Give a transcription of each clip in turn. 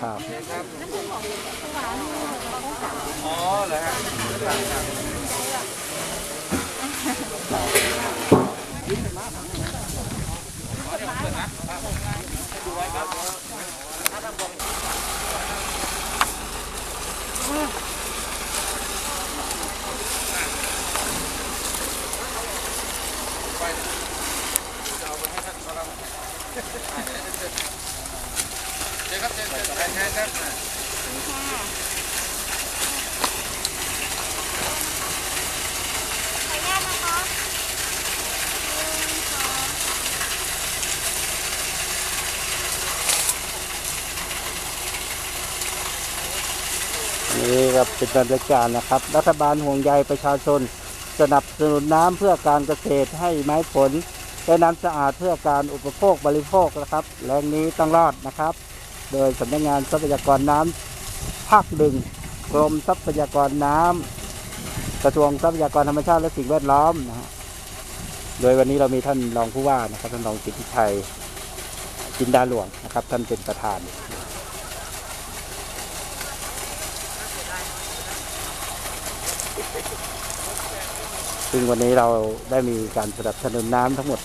ครับอ๋อเหรอฮะเดี๋ยวครับ เดี๋ยวเดี๋ยวเดี๋ยวครับนี่ครับเป็นบรรยากาศนะครับ รัฐบาลห่วงใยประชาชน สนับสนุนน้ำเพื่อการเกษตรให้ไม้ผลและน้ำสะอาดเพื่อการอุปโภคบริโภคนะครับแรงนี้ต้องรอดนะครับ โดยสำนักงานทรัพยากรน้ำภาคหนึ่งกรมทรัพยากรน้ำกระทรวงทรัพยากรธรรมชาติและสิ่งแวดล้อมนะฮะโดยวันนี้เรามีท่านรองผู้ว่านะครับท่านรองสิทธิชัยจินดาหลวงนะครับ ท่านเป็นประธานซึ่งวันนี้เราได้มีการสนับสนุนน้ำทั้งหมด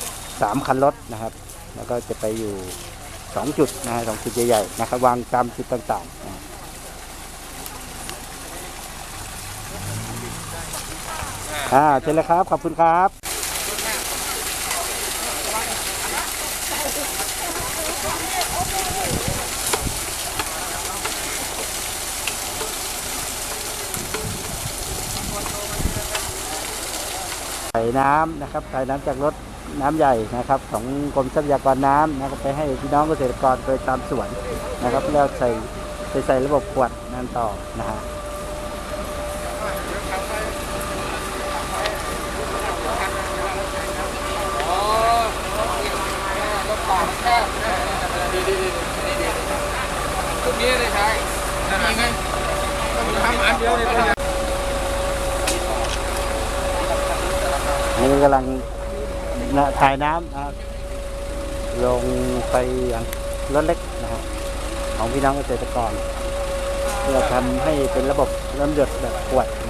3 คันรถนะครับ แล้วก็จะไปอยู่ 2จุดนะฮะสองจุดใหญ่ๆนะครับวางตามจุดต่างๆนะอ่าเชิญเลยครับ ขอบคุณครับใส่น้ำนะครับใส่น้ำจากรถ น้ำใหญ่นะครับของกรมทรัพยากรน้ำนะครับไปให้พี่น้องเกษตรกรโดยตามสวนนะครับแล้วใส่ไปใส่ระบบขวดนั่นต่อนะฮะอ๋อรถป่ามันแคบดีดีดีดีดีตรงนี้เลยใช่นี่ไงต้องทำอันเดียวเลยนะอันนี่กำลัง นะถ่ายน้ำนะครับลงไปอย่างรถเล็กนะครับของพี่น้องเกษตรกรเพื่อทำให้เป็นระบบน้ำหยดแบบขวดนะ